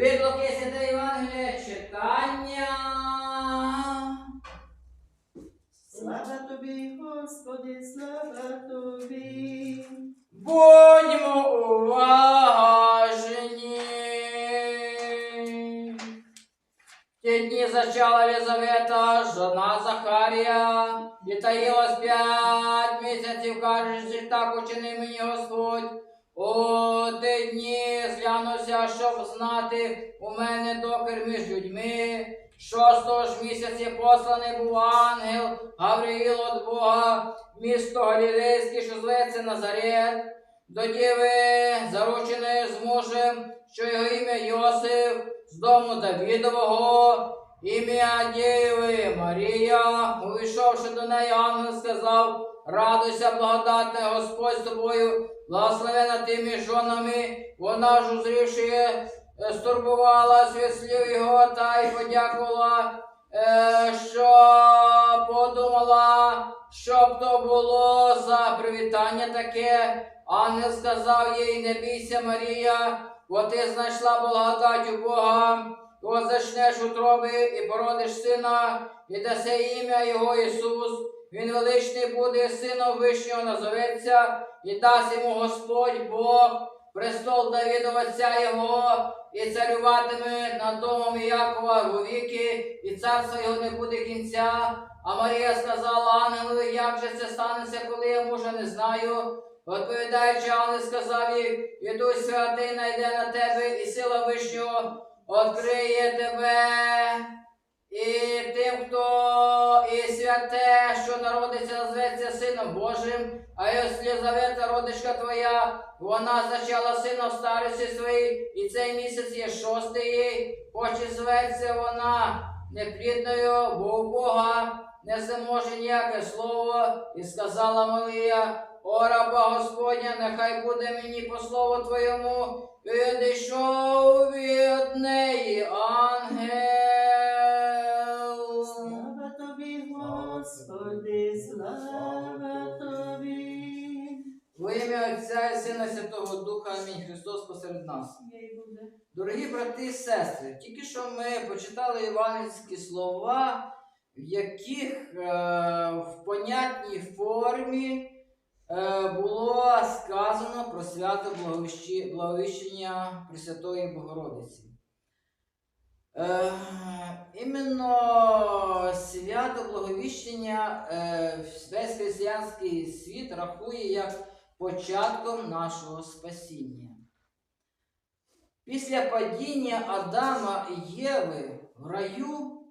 Від Луки Святе Євангелія читання. Слава тобі, Господи, слава тобі. Будьмо уважені. Ті дні зачала Єлизавета, жона Захарія, і таїлась п'ять місяців, кажучи, так учини мені Господь. О, дні зглянувся, щоб знати у мене докір між людьми. Шостого ж місяці посланий був ангел Гавриїл від Бога, місто Галілейське, що зветься Назарет, до діви, зарученої з мужем, що його ім'я Йосиф, з дому Давідового, ім'я Діви Марія, увійшовши до неї, ангел сказав, радуйся, благодатна Господь з тобою, благословена ти між жонами, вона ж узрівши, е, стурбувалась від слів його та й подякувала, е, що подумала, щоб то було за привітання таке. Ангел сказав їй, не бійся, Марія, бо ти знайшла благодать у Бога, бо зачнеш утроби і породиш сина, і даси ім'я його Ісус. Він величний буде сином Вишнього назоветься, і дасть йому Господь Бог, престол Давидова отця його, і царюватиме над домом Якова вовіки, і царства його не буде кінця. А Марія сказала ангелові, як же це станеться, коли я мужа не знаю. Відповідаючи, ангел сказав їй, Ідусь святий найде на тебе, і сила Вишнього відкриє тебе. І тим, хто і святе, що народиться, назветься Сином Божим, а Єлизавета, родичка твоя, вона зачала сина в старості своїй, і цей місяць є шостий їй, хоч і зветься вона неплідною, бо у Бога не зможе ніяке слово, і сказала Марія, о раба Господня, нехай буде мені по слову твоєму, відійшов від неї ангел. Господи, слава тобі. Во ім'я Отця і Сина Святого Духа, Амінь. Христос посеред нас. Дорогі брати і сестри, тільки що ми почитали євангельські слова, в яких е, в понятній формі е, було сказано про свято Благовіщення Пресвятої Богородиці. Е, іменно свято Благовіщення е, весь християнський світ рахує як початком нашого спасіння. Після падіння Адама і Єви в раю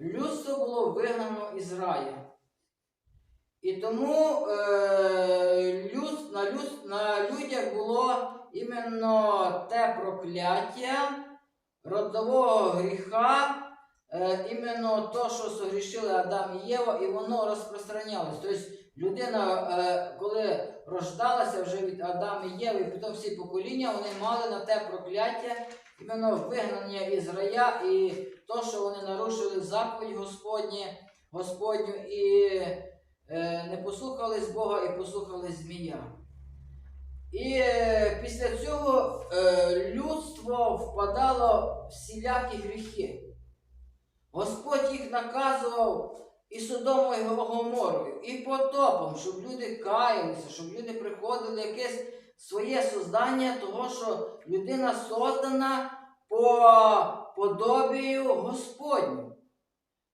людство було вигнано із рая. І тому е, люд, на, люд, на людях було іменно те прокляття родового гріха, е, іменно то, що согрішили Адам і Єва, і воно розпространялось. Тобто людина, е, коли рождалася вже від Адама і Єви, і потім всі покоління, вони мали на те прокляття, іменно вигнання із рая, і то, що вони нарушили заповідь Господнє, Господню і е, не послухались Бога і послухались змія. І е, після цього е, людство впадало в всілякі гріхи. Господь їх наказував і Содомою і Гоморою, і потопом, щоб люди каялися, щоб люди приходили якесь своє создання, того, що людина создана по подобію Господню.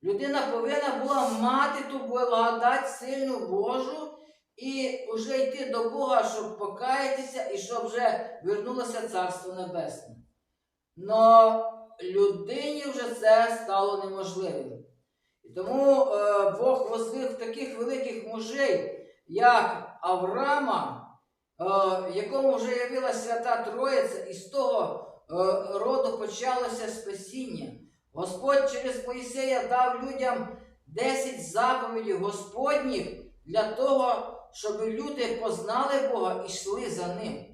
Людина повинна була мати ту благодать сильну Божу і вже йти до Бога, щоб покаятися і щоб вже вернулося Царство Небесне. Но людині вже це стало неможливим. І тому е, Бог возвив таких великих мужей, як Авраама, е, якому вже явилася Свята Троїця, і з того е, роду почалося спасіння. Господь через Моїсея дав людям 10 заповідей Господніх для того, щоб люди познали Бога і йшли за ним.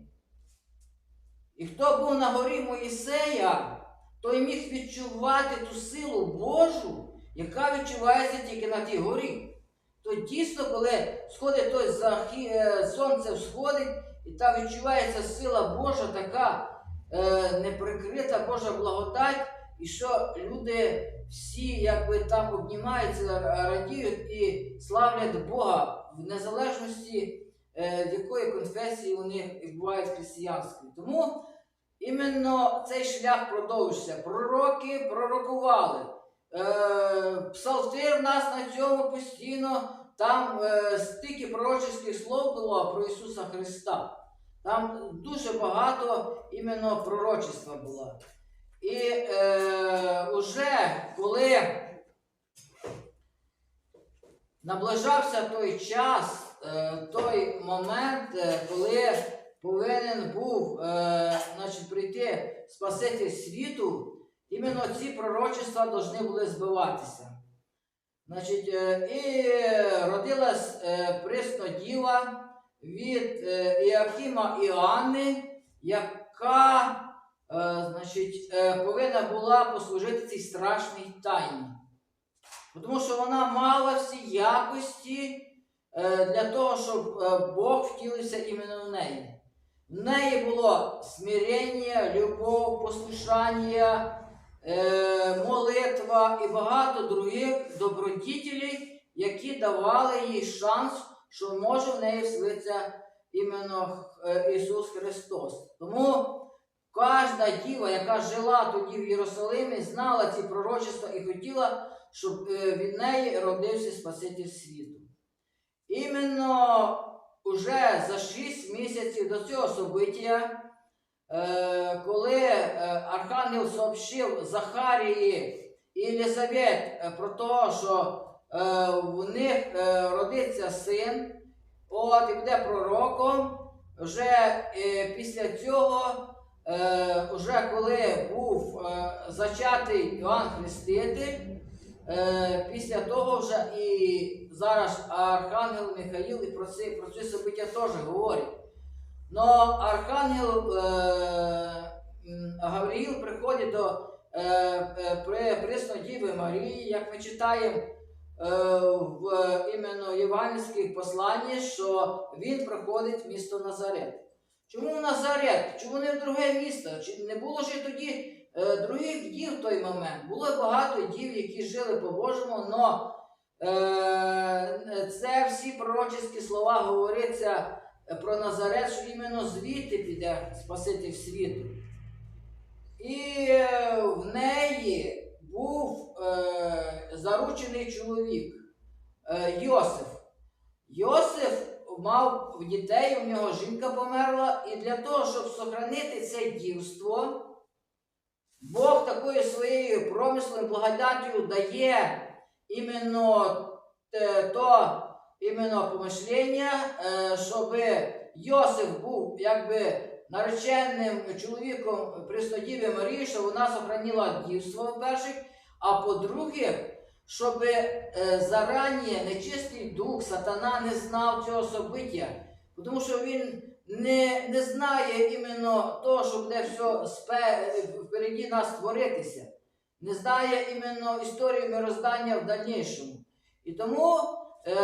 І хто був на горі Моїсея, той міг відчувати ту силу Божу, яка відчувається тільки на тій горі. То дійсно, коли сходить той захі... е, сонце всходить, і там відчувається сила Божа така, е, неприкрита Божа благодать, і що люди всі якби там обнімаються, радіють і славлять Бога в незалежності, е, якої конфесії вони бувають християнською. Тому іменно цей шлях продовжився. Пророки пророкували. Е, Псалтир нас на цьому постійно, там е, стільки пророчих слов було про Ісуса Христа. Там дуже багато іменно пророчества було. І е, уже коли наближався той час, е, той момент, е, коли повинен був е, значить, прийти Спаситель світу, іменно ці пророчества повинні були збиватися. Значить, е, і родилась е, присно діва від е, Іакима і Анни, яка значить, е, повинна була послужити цій страшній тайні. Тому що вона мала всі якості е, для того, щоб е, Бог втілився іменно в неї. В неї було смирення, любов, послушання, е, молитва і багато других добродітелей, які давали їй шанс, що може в неї вселитися іменно е, Ісус Христос. Тому кожна діва, яка жила тоді в Єрусалимі, знала ці пророчества і хотіла, щоб е, від неї родився Спаситель світу. Іменно уже за 6 місяців до цього собиття, е, коли е, Архангел сообщив Захарії і Єлизавет про те, що в них родиться син, от і буде пророком, вже після цього, е, вже коли був е, зачатий Іоанн Хреститель, е, після того вже і зараз Архангел Михаїл і про це, про це собиття теж говорить. Но Архангел е, м, приходить до е, е, при, Марії, як ми читаємо е, в іменно євангельських посланнях, що він приходить в місто Назарет. Чому Назарет? Чому не в друге місто? Чи не було ж тоді е, других дів в той момент? Було багато дів, які жили по-божому, але е, це всі пророчі слова говориться про Назарет, що іменно звідти піде Спаситель світу. І е, в неї був е, заручений чоловік е, Йосиф. Йосиф мав дітей, у нього жінка померла, і для того, щоб сохранити це дівство, Бог такою своєю промислом, благодаттю дає іменно то іменно помишлення, е, щоб Йосиф був якби нареченим чоловіком Преснодіви Марії, щоб вона сохранила дівство перших, а по-друге, щоб е, зарані нечистий дух, сатана не знав цього собиття, тому що він не, не знає іменно того, що буде все спе, впереді нас творитися, не знає іменно історію мироздання в дальнішому. І тому е,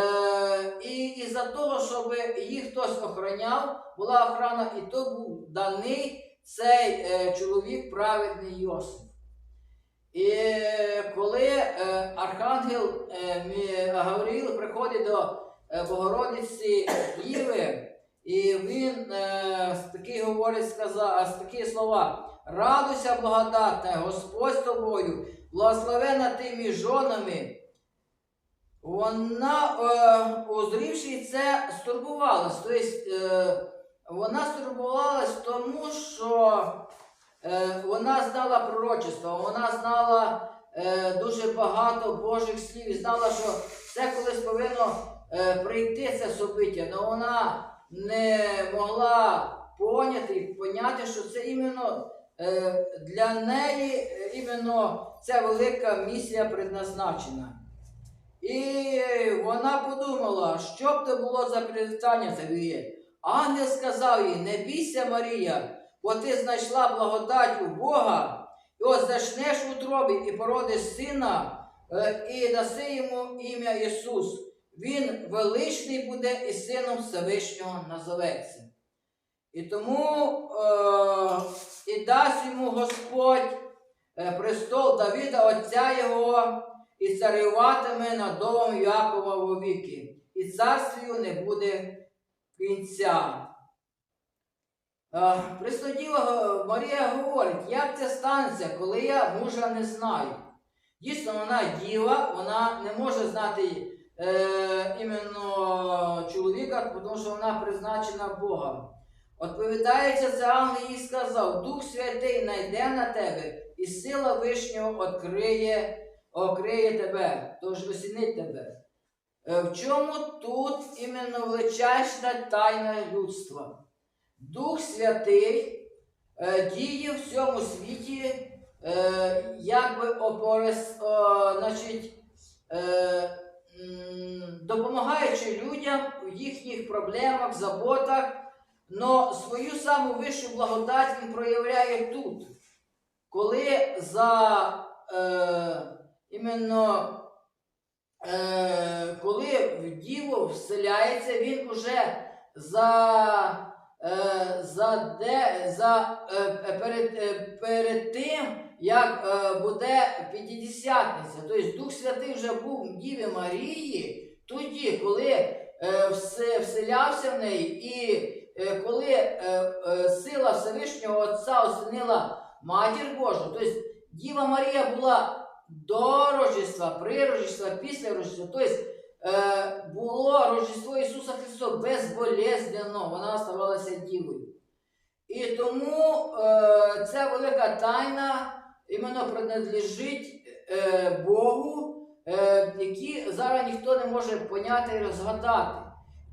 і, і за того, щоб їх хтось охороняв, була охрана, і то був даний цей е, чоловік праведний Йосиф. І е, коли е, Архангел е, Гавриїл приходить до е, Богородиці Діви, і він е, з такі говорить сказа, з такі слова: Радуйся, благодатна, Господь з тобою, благословена ти між жонами. Вона, е, узрівши це, стурбувалась. Тобто, е, вона стурбувалась тому, що е, вона знала пророчество, вона знала е, дуже багато Божих слів і знала, що це колись повинно е, прийти це собиття, але вона не могла поняти і поняти, що це іменно е, для неї е, іменно ця велика місія предназначена. І вона подумала, що б то було за привітання тобі. Ангел сказав їй: не бійся, Марія, бо ти знайшла благодать у Бога, і ось зачнеш в утробі і породиш сина, е, і даси йому ім'я Ісус. Він величний буде і сином Всевишнього назоветься. І тому е, і дасть йому Господь е, престол Давіда, отця його, і царюватиме над домом Якова вовіки, і царствію не буде кінця. Е, Престодіва е, Марія говорить, як це станеться, коли я мужа не знаю. Дійсно, вона діва, вона не може знати е, іменно чоловіка, тому що вона призначена Богом. Відповідається це ангел їй сказав: Дух Святий найде на тебе, і сила Вишнього відкриє, окриє тебе, тож осінить тебе. Е, В чому тут іменно величайша тайна людства? Дух Святий е, діє в цьому світі, е, якби опорес, о, значить, е, допомагаючи людям в їхніх проблемах, заботах, но свою саму вищу благодать він проявляє тут, коли за е, іменно е, коли в діло вселяється, він уже за е, за, де, за, е, перед, е, перед тим, як е, буде П'ятидесятниця. Тобто Дух Святий вже був в Діві Марії тоді, коли е, все, вселявся в неї, і е, коли е, е, сила Всевишнього Отця осінила Матір Божу, тобто Діва Марія була до Рождества, при Рождества, після Рождества. Тобто е, було Рождество Ісуса Христа безболезненно, вона оставалася дівою. І тому е, ця велика тайна іменно принадлежить е, Богу, е, які зараз ніхто не може поняти і розгадати.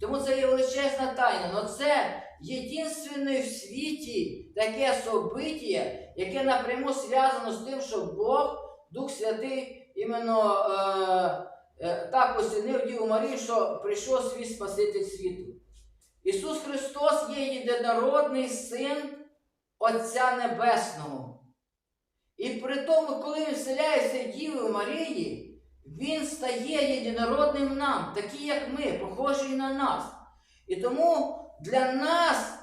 Тому це є величезна тайна. Но це єдине в світі таке собиття, яке напряму зв'язано з тим, що Бог, Дух Святий, іменно е, е, так осінив Діву Марію, що прийшов свій Спаситель світу. Ісус Христос є єдинородний Син Отця Небесного. І при тому, коли Він вселяється Діву Марії, Він стає єдинородним нам, такі, як ми, похожий на нас. І тому для нас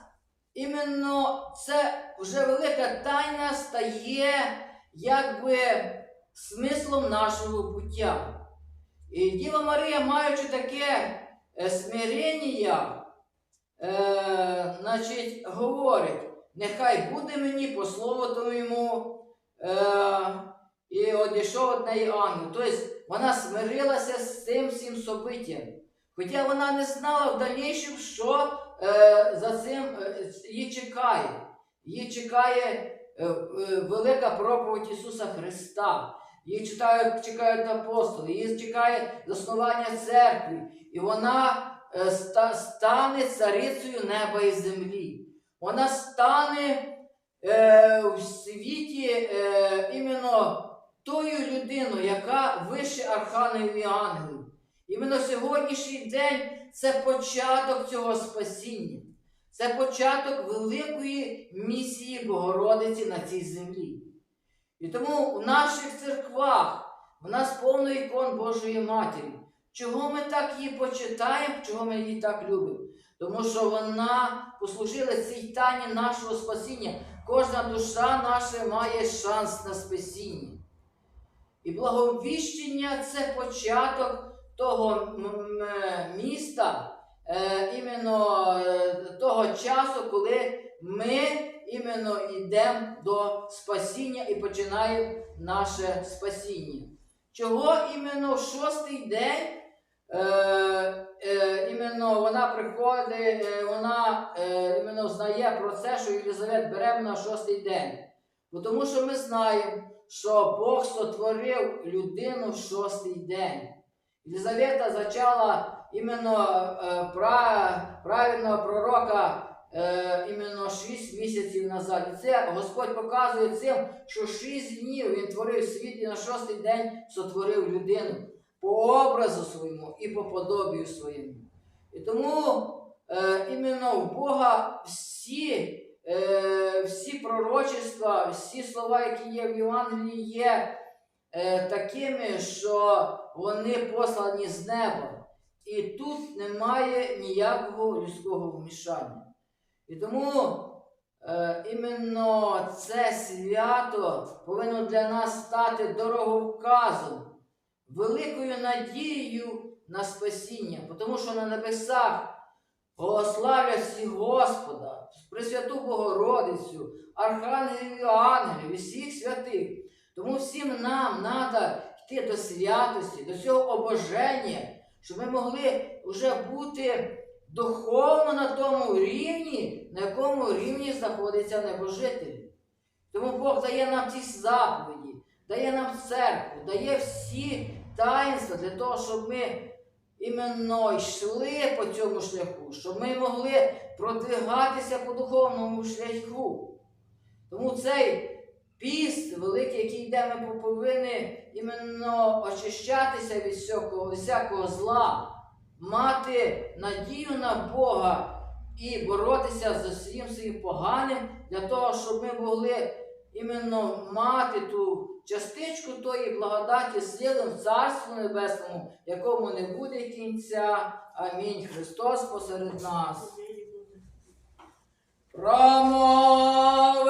іменно це вже велика тайна стає якби смислом нашого буття. І Діва Марія, маючи таке е, смирення, е, значить, говорить, нехай буде мені по слову твоєму, е, і одійшов від неї ангел. Тобто вона смирилася з цим всім собиттям. Хоча вона не знала в дальнішому, що е, за цим е, її чекає. Її чекає е, е, велика проповідь Ісуса Христа. Її чекають, чекають апостоли, її чекає заснування церкви. І вона е, стане царицею неба і землі. Вона стане е, в світі е, іменно тою людиною, яка вище архангелів і ангелів. Іменно сьогоднішній день це початок цього спасіння. Це початок великої місії Богородиці на цій землі. І тому в наших церквах в нас повно ікон Божої Матері. Чого ми так її почитаємо, чого ми її так любимо? Тому що вона послужила цій тайні нашого спасіння. Кожна душа наша має шанс на спасіння. І благовіщення це початок того міста, е, іменно е, того часу, коли ми іменно йдемо до спасіння і починаємо наше спасіння. Чого іменно в шостий день е, е, вона приходить, е, вона е, знає про це, що Єлизавет бере на шостий день. Тому що ми знаємо, що Бог сотворив людину в шостий день. Єлизавета зачала іменно е, пра, правильного пророка е, іменно 6 місяців назад. І це Господь показує цим, що 6 днів Він творив світ і на шостий день сотворив людину по образу своєму і по подобію своєму. І тому е, іменно в Бога всі, е, всі пророчества, всі слова, які є в Євангелії, є е, такими, що вони послані з неба. І тут немає ніякого людського вмішання. І тому е, іменно це свято повинно для нас стати дороговказом, великою надією на спасіння, тому що на небесах благославлять всі Господа, Пресвяту Богородицю, архангелів і ангелів, і всіх святих. Тому всім нам треба йти до святості, до цього обоження, щоб ми могли вже бути духовно на тому рівні, на якому рівні знаходиться небожитель. Тому Бог дає нам ці заповіді, дає нам церкву, дає всі таїнства для того, щоб ми іменно йшли по цьому шляху, щоб ми могли продвигатися по духовному шляху. Тому цей піст великий, який йде, ми повинні іменно очищатися від всякого, всякого зла, мати надію на Бога і боротися з усім своїм поганим для того, щоб ми могли іменно мати ту частичку тої благодаті сили в Царству Небесному, якому не буде кінця. Амінь. Христос посеред нас. Прамо